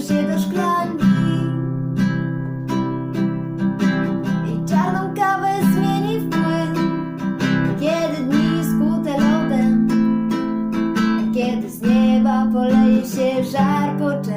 Zbliżył się do szklanki. I czarną kawę zmieni w płyn. Kiedy dni skute lodem kiedy z nieba poleje się żar poczęty.